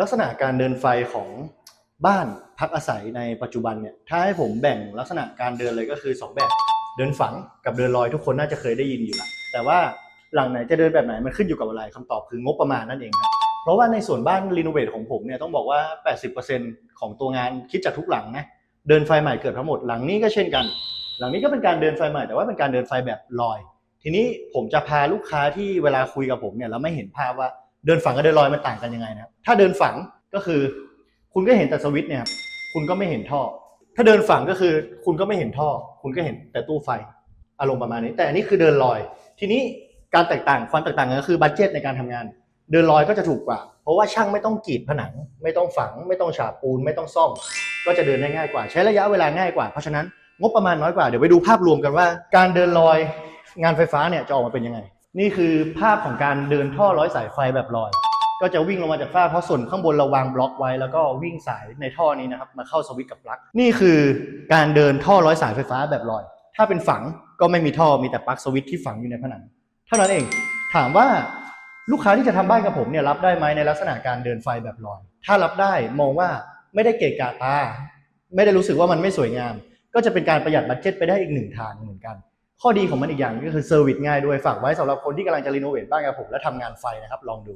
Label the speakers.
Speaker 1: ลักษณะการเดินไฟของบ้านพักอาศัยในปัจจุบันเนี่ยถ้าให้ผมแบ่งลักษณะการเดินเลยก็คือ 2 แบบ เดินฝังกับเดินลอยทุกคนน่าจะเคยได้ยินอยู่ละแต่ว่าหลังไหนจะเดินแบบไหนมันขึ้นอยู่กับอะไรคำตอบคืองบประมาณนั่นเองครับเพราะว่าในส่วนบ้านรีโนเวทของผมเนี่ยต้องบอกว่า 80%ของตัวงานคิดจากทุกหลังนะเดินไฟใหม่เกือบทั้งหมดหลังนี้ก็เช่นกัน หลังนี้ก็เป็นการเดินไฟใหม่แต่ว่าเป็นการเดินไฟแบบลอย ทีนี้ผมจะพาลูกค้าที่เวลาคุยกับผมเนี่ยแล้วไม่เห็นภาพว่า เดินฝังกับเดินลอยมันต่างกันยังไงนะครับถ้าเดินฝังก็คือ คุณก็เห็นแต่สวิตช์เนี่ยครับคุณก็ไม่เห็นท่อ ถ้าเดินฝังก็คือคุณก็ไม่เห็นท่อ คุณก็เห็นแต่ตู้ไฟอารมณ์ประมาณนี้ แต่อันนี้คือเดินลอย ทีนี้การแตกต่างความแตกต่างก็คือบัตเจตในการทำงาน เดินลอยก็จะถูกกว่า เพราะว่าช่างไม่ต้องกรีดผนัง ไม่ต้องฝัง ไม่ต้องฉาบปูน ไม่ต้องซ่อม ก็จะเดินได้ง่ายกว่า ใช้ระยะเวลาง่ายกว่า เพราะฉะนั้นงบประมาณน้อยกว่า เดี๋ยวไปดูภาพรวมกันว่า การเดินลอยงานไฟฟ้าเนี่ยจะออกมาเป็นยังไง นี่คือภาพของการเดินท่อร้อยสายไฟแบบลอย ก็จะวิ่งลงมาจากฝ้าเพราะส่วนข้างบนเราวางบล็อกไว้ แล้วก็วิ่งสายในท่อนี้นะครับ มาเข้าสวิตช์กับปลั๊กนี่คือการเดินท่อร้อยสายไฟฟ้าแบบลอย ถ้าเป็นฝังก็ไม่มีท่อมีแต่ปลั๊กสวิตช์ที่ฝังอยู่ในผนังเท่านั้นเอง ถามว่าลูกค้าที่จะทำบ้านกับผมเนี่ยรับได้ไหมในลักษณะการเดินไฟแบบลอย ถ้ารับได้มองว่าไม่ได้เกะกะตา ไม่ได้รู้สึกว่ามันไม่สวยงาม ก็จะเป็นการประหยัดบัตเจ็ตไปได้อีกหนึ่งทางเหมือนกัน ข้อดีของมันอีกอย่างก็คือเซอร์วิสง่ายด้วยฝากไว้สำหรับคนที่กำลังจะรีโนเวทบ้านกับผมและทำงานไฟนะครับลองดู